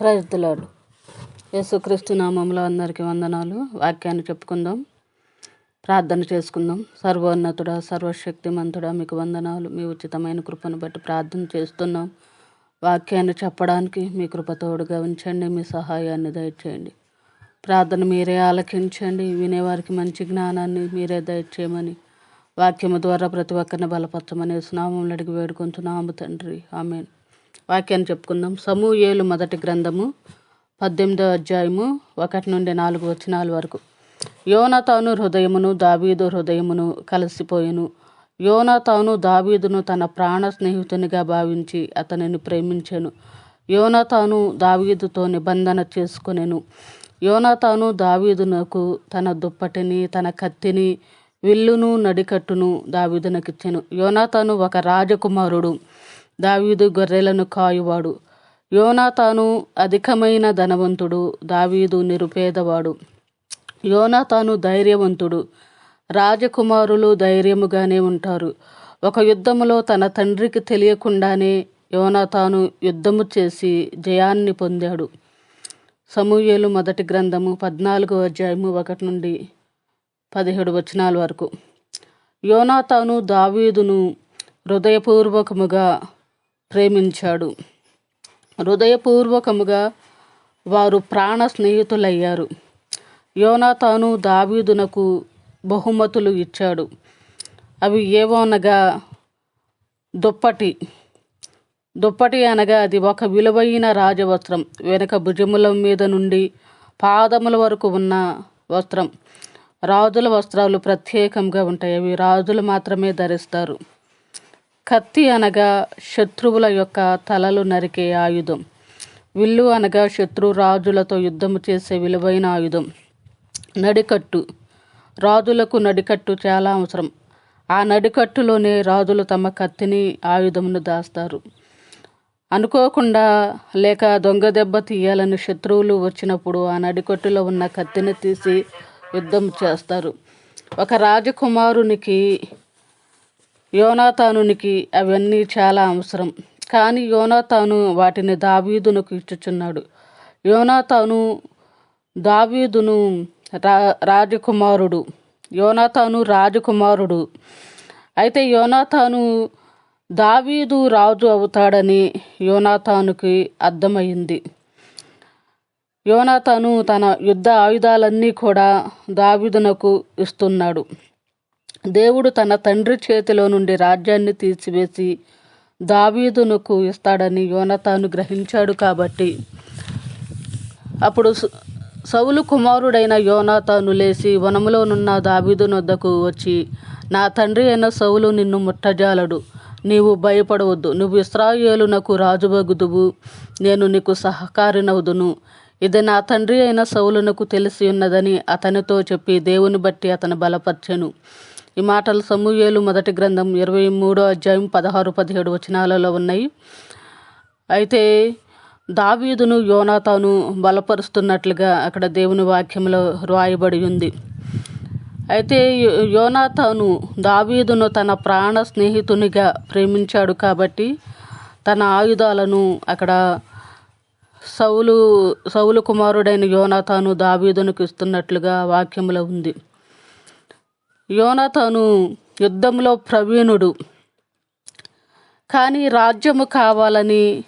ప్రజలాడు యేసుక్రీస్తు నామంలో అందరికీ వందనాలు. వాక్యాన్ని చెప్పుకుందాం. ప్రార్థన చేసుకుందాం. సర్వోన్నతుడా సర్వశక్తిమంతుడా మీకు వందనాలు. మీ ఉచితమైన కృపను బట్టి ప్రార్థన చేస్తున్నాం. వాక్యాన్ని చెప్పడానికి మీ కృపతోడుగా ఉంచండి. మీ సహాయాన్ని దయచేయండి. ప్రార్థన మీరే ఆలకించండి. వినేవారికి మంచి జ్ఞానాన్ని మీరే దయచేయమని వాక్యము ద్వారా ప్రతి ఒక్కరిని బలపరచమని స్నామంలో అడిగి వేడుకుంటున్నాము తండ్రి. ఆమెను. వాక్యాన్ని చెప్పుకుందాం. సమూయేలు మొదటి గ్రంథము పద్దెనిమిదో అధ్యాయము ఒకటి నుండి నాలుగు వచనాల వరకు. యోనతాను హృదయమును దావీదు హృదయమును కలిసిపోయెను. యోనతాను దావీదును తన ప్రాణ స్నేహితునిగా భావించి అతనిని ప్రేమించెను. యోనతాను దావీదుతో నిబంధన చేసుకునేను. యోనతాను దావీదునకు తన దుప్పటిని తన కత్తిని విల్లును నడికట్టును దావీదునకిచ్చెను. యోనాతాను ఒక రాజకుమారుడు. దావీదు గొర్రెలను కాయువాడు. యోనాతాను అధికమైన ధనవంతుడు దావీదు నిరుపేదవాడు. యోనాతాను ధైర్యవంతుడు రాజకుమారులు ధైర్యముగానే ఉంటారు. ఒక యుద్ధములో తన తండ్రికి తెలియకుండానే యోనాతాను యుద్ధము చేసి జయాన్ని పొందాడు. సమూయేలు మొదటి గ్రంథము పద్నాలుగో అధ్యాయము ఒకటి నుండి పదిహేడు వచనాల వరకు. యోనాతాను దావీదును హృదయపూర్వకముగా ప్రేమించాడు. హృదయపూర్వకముగా వారు ప్రాణ స్నేహితులయ్యారు. యోనాతాను దావీదునకు బహుమతులు ఇచ్చాడు. అవి ఏవోనగా దుప్పటి. దుప్పటి అనగా అది ఒక విలువైన రాజవస్త్రం. వెనక భుజముల మీద నుండి పాదముల వరకు ఉన్న వస్త్రం. రాజుల వస్త్రాలు ప్రత్యేకంగా ఉంటాయి. అవి రాజులు మాత్రమే ధరిస్తారు. కత్తి అనగా శత్రువుల యొక్క తలలు నరికే ఆయుధం. విల్లు అనగా శత్రు రాజులతో యుద్ధము చేసే విలువైన ఆయుధం. నడికట్టు. రాజులకు నడికట్టు చాలా అవసరం. ఆ నడికట్టులోనే రాజులు తమ కత్తిని ఆయుధమును దాస్తారు. అనుకోకుండా లేక దొంగ దెబ్బ తీయాలని శత్రువులు వచ్చినప్పుడు ఆ నడికట్టులో ఉన్న కత్తిని తీసి యుద్ధం చేస్తారు. ఒక రాజకుమారునికి యోనాతానునికి అవన్నీ చాలా అవసరం. కానీ యోనాతాను వాటిని దావీదునకు ఇచ్చుచున్నాడు. యోనాతాను దావీదును రా రాజకుమారుడు. యోనాతాను రాజకుమారుడు. అయితే యోనాతాను దావీదు రాజు అవుతాడని యోనాతానుకి అర్థమైంది. యోనాతాను తన యుద్ధ ఆయుధాలన్నీ కూడా దావీదునకు ఇస్తున్నాడు. దేవుడు తన తండ్రి చేతిలో నుండి రాజ్యాన్ని తీసివేసి దావీదునకు ఇస్తాడని యోనతాను గ్రహించాడు కాబట్టి. అప్పుడు సౌలు కుమారుడైన యోనాతాను లేచి వనములోనున్న దావీదునొద్దకు వచ్చి నా తండ్రి అయిన సౌలు నిన్ను ముట్టజాలడు. నీవు భయపడవద్దు. నువ్వు ఇస్రాయేలునకు రాజుబగుదువు నేను నీకు సహకారినవుదును. ఇది నా తండ్రి అయిన సౌలునకు తెలిసి ఉన్నదని అతనితో చెప్పి దేవుని బట్టి అతను బలపర్చెను. ఈ మాటలు సమూహేలు మొదటి గ్రంథం ఇరవై మూడో అధ్యాయం పదహారు పదిహేడు వచనాలలో ఉన్నాయి. అయితే దావీదును యోనాతాను బలపరుస్తున్నట్లుగా అక్కడ దేవుని వాక్యంలో రాయబడి ఉంది. అయితే యోనాతాను దావీదును తన ప్రాణ స్నేహితునిగా ప్రేమించాడు కాబట్టి తన ఆయుధాలను అక్కడ సౌలు సౌలు కుమారుడైన యోనాతాను దావీదునికి ఇస్తున్నట్లుగా వాక్యంలో ఉంది. యోనతను యుద్ధంలో ప్రవీణుడు. కానీ రాజ్యము కావాలని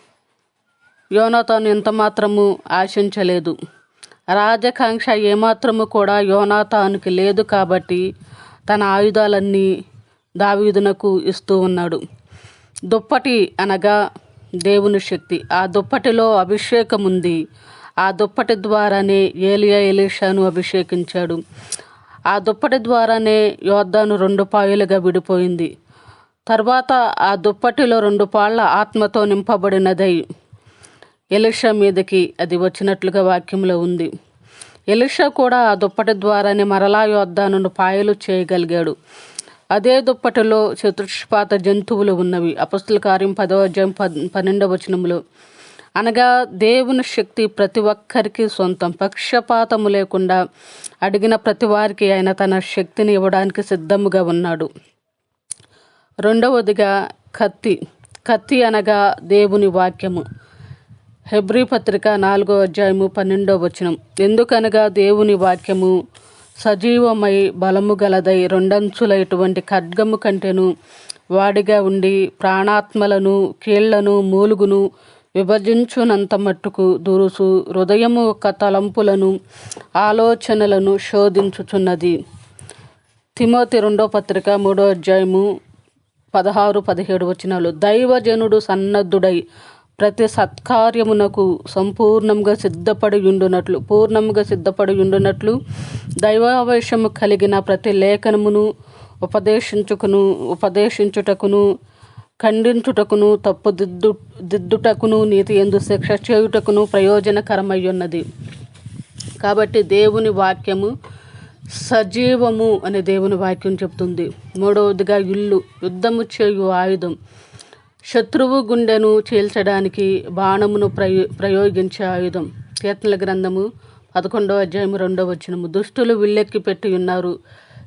యోనాతాను ఎంతమాత్రము ఆశించలేదు. రాజకాంక్ష ఏమాత్రము కూడా యోనాతానుకి లేదు కాబట్టి తన ఆయుధాలన్నీ దావీదునకు ఇస్తూ ఉన్నాడు. దుప్పటి అనగా దేవుని శక్తి. ఆ దుప్పటిలో అభిషేకం ఉంది ఆ దుప్పటి ద్వారానే ఏలియా ఎలీషాను అభిషేకించాడు. ఆ దుప్పటి ద్వారానే యోద్ధాను రెండు పాయలుగా విడిపోయింది. తర్వాత ఆ దుప్పటిలో రెండు పాళ్ళ ఆత్మతో నింపబడినదై ఎలిషా మీదకి అది వచ్చినట్లుగా వాక్యంలో ఉంది. ఎలిషా కూడా ఆ దుప్పటి ద్వారానే మరలా యోద్ధాను పాయలు చేయగలిగాడు. అదే దుప్పటిలో చతుష్పాత జంతువులు ఉన్నవి. అపస్తుల కార్యం పదవ అధ్యాయం పన్నెండవ వచనంలో అనగా దేవుని శక్తి ప్రతి ఒక్కరికి సొంతం. పక్షపాతము లేకుండా అడిగిన ప్రతి వారికి ఆయన తన శక్తిని ఇవ్వడానికి సిద్ధముగా ఉన్నాడు. రెండవదిగా కత్తి. కత్తి అనగా దేవుని వాక్యము. హెబ్రీ పత్రిక నాలుగో అధ్యాయము పన్నెండో వచనం. ఎందుకనగా దేవుని వాక్యము సజీవమై బలము గలదై రెండంచుల ఇటువంటి ఖడ్గము కంటెను వాడిగా ఉండి ప్రాణాత్మలను కీళ్ళను మూలుగును విభజించునంత మట్టుకు దురుసు హృదయము యొక్క తలంపులను ఆలోచనలను శోధించుచున్నది. తిమోతి రెండో పత్రిక మూడో అధ్యాయము పదహారు పదిహేడు వచనాలు. దైవజనుడు సన్నద్ధుడై ప్రతి సత్కార్యమునకు సంపూర్ణంగా సిద్ధపడి ఉండునట్లు పూర్ణముగా సిద్ధపడి ఉండునట్లు దైవావేశము కలిగిన ప్రతి లేఖనమును ఉపదేశించుకును ఉపదేశించుటకును ఖండించుటకును తప్పు దిద్దు దిద్దుటకును నీతి ఎందు శిక్ష చేయుటకును ప్రయోజనకరమై ఉన్నది కాబట్టి దేవుని వాక్యము సజీవము అనే దేవుని వాక్యం చెప్తుంది. మూడవదిగా ఇల్లు యుద్ధము చేయు ఆయుధం. శత్రువు గుండెను చీల్చడానికి బాణమును ప్రయో ప్రయోగించే ఆయుధం. కీర్తనల గ్రంథము పదకొండవ అధ్యాయం రెండవ వచనము. దుష్టులు విల్లెక్కి పెట్టి ఉన్నారు.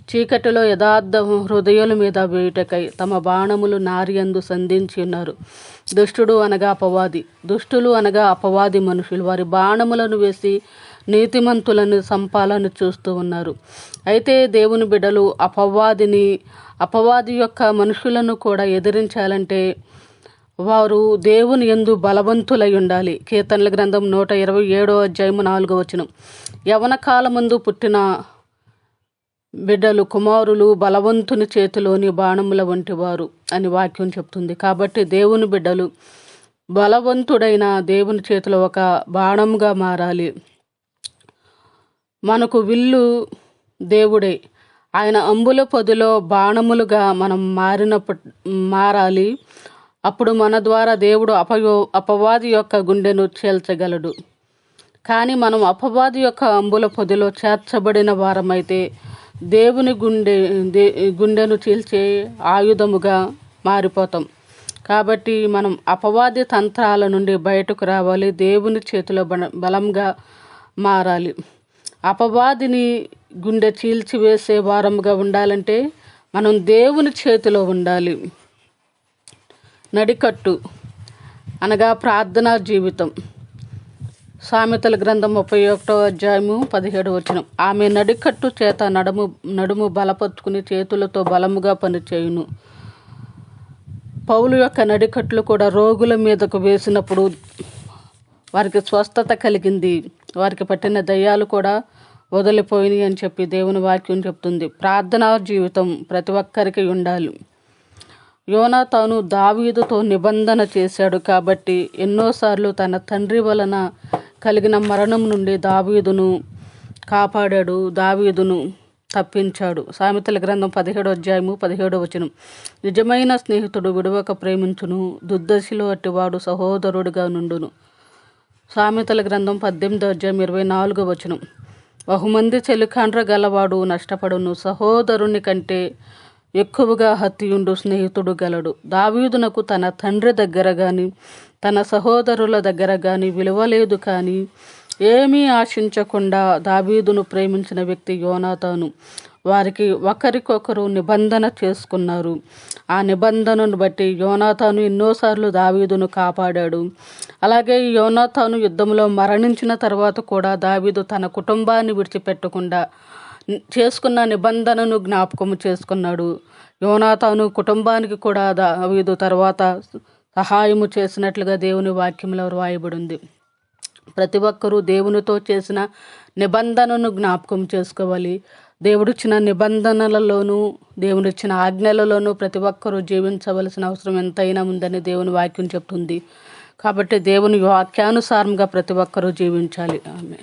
చీకటిలో యథార్థ హృదయుల మీద వేయుటకై తమ బాణములు నారియందు సంధించి ఉన్నారు. దుష్టుడు అనగా అపవాది. దుష్టులు అనగా అపవాది మనుషులు. వారి బాణములను వేసి నీతిమంతులను సంపాలను చూస్తూ ఉన్నారు. అయితే దేవుని బిడ్డలు అపవాదిని అపవాది యొక్క మనుషులను కూడా ఎదిరించాలంటే వారు దేవుని ఎందు బలవంతులై ఉండాలి. కీర్తనల గ్రంథం నూట ఇరవై ఏడో అధ్యాయము నాలుగో వచనం. యవన కాలమందు పుట్టిన బిడ్డలు కుమారులు బలవంతుని చేతిలోని బాణముల వంటి వారు అని వాక్యం చెప్తుంది. కాబట్టి దేవుని బిడ్డలు బలవంతుడైన దేవుని చేతిలో ఒక బాణంగా మారాలి. మనకు విల్లు దేవుడే. ఆయన అంబుల పొదిలో బాణములుగా మనం మారినప్పుడు మారాలి. అప్పుడు మన ద్వారా దేవుడు అపయో అపవాది యొక్క గుండెను చేల్చగలడు. కానీ మనం అపవాది యొక్క అంబుల పొదిలో చేర్చబడిన వారమైతే దేవుని గుండె దే గుండెను చీల్చే ఆయుధముగా మారిపోతాం. కాబట్టి మనం అపవాది తంత్రాల నుండి బయటకు రావాలి దేవుని చేతిలో బల బలంగా మారాలి. అపవాదిని గుండె చీల్చివేసే వారముగా ఉండాలంటే మనం దేవుని చేతిలో ఉండాలి. నడికట్టు అనగా ప్రార్థనా జీవితం. సామెతల గ్రంథం ముప్పై ఒకటో అధ్యాయము పదిహేడు వచనం. ఆమె నడికట్టు చేత నడుము నడుము బలపరుచుకుని చేతులతో బలముగా పనిచేయును. పౌలు యొక్క నడికట్లు కూడా రోగుల మీదకు వేసినప్పుడు వారికి స్వస్థత కలిగింది. వారికి పట్టిన దయ్యాలు కూడా వదిలిపోయినాయి అని చెప్పి దేవుని వాక్యం చెప్తుంది. ప్రార్థనా జీవితం ప్రతి ఒక్కరికి ఉండాలి. యోనా తాను దావీదుతో నిబంధన చేశాడు కాబట్టి ఎన్నోసార్లు తన తండ్రి వలన కలిగిన మరణం నుండి దావీదును కాపాడాడు దావీదును తప్పించాడు. సామెతల గ్రంథం పదిహేడు అధ్యాయము పదిహేడు వచనం. నిజమైన స్నేహితుడు విడవక ప్రేమించును దుర్దశలో అట్టివాడు సహోదరుడిగా నుండును. సామెతల గ్రంథం పద్దెనిమిదో అధ్యాయం ఇరవై నాలుగో వచనం. బహుమంది చెలికాండ్ర గలవాడు నష్టపడును సహోదరుని కంటే ఎక్కువగా హత్యుండు స్నేహితుడు గలడు. దావీదునకు తన తండ్రి దగ్గర కానీ తన సహోదరుల దగ్గర కానీ విలువ లేదు కానీ ఏమీ ఆశించకుండా దావీదును ప్రేమించిన వ్యక్తి యోనాతాను. వారికి ఒకరికొకరు నిబంధన చేసుకున్నారు. ఆ నిబంధనను బట్టి యోనాతాను ఎన్నోసార్లు దావీదును కాపాడాడు. అలాగే యోనాతాను యుద్ధంలో మరణించిన తర్వాత కూడా దావీదు తన కుటుంబాన్ని విడిచిపెట్టకుండా చేసుకున్న నిబంధనను జ్ఞాపకం చేసుకున్నాడు. యోనాతాను కుటుంబానికి కూడా దావీదు తర్వాత సహాయము చేసినట్లుగా దేవుని వాక్యంలో వ్రాయబడింది. ప్రతి ఒక్కరూ దేవునితో చేసిన నిబంధనను జ్ఞాపకం చేసుకోవాలి. దేవుడిచ్చిన నిబంధనలలోనూ దేవుడిచ్చిన ఆజ్ఞలలోనూ ప్రతి ఒక్కరూ జీవించవలసిన అవసరం ఎంతైనా ఉందని దేవుని వాక్యం చెప్తుంది. కాబట్టి దేవుని వాక్యానుసారంగా ప్రతి ఒక్కరూ జీవించాలి. ఆమె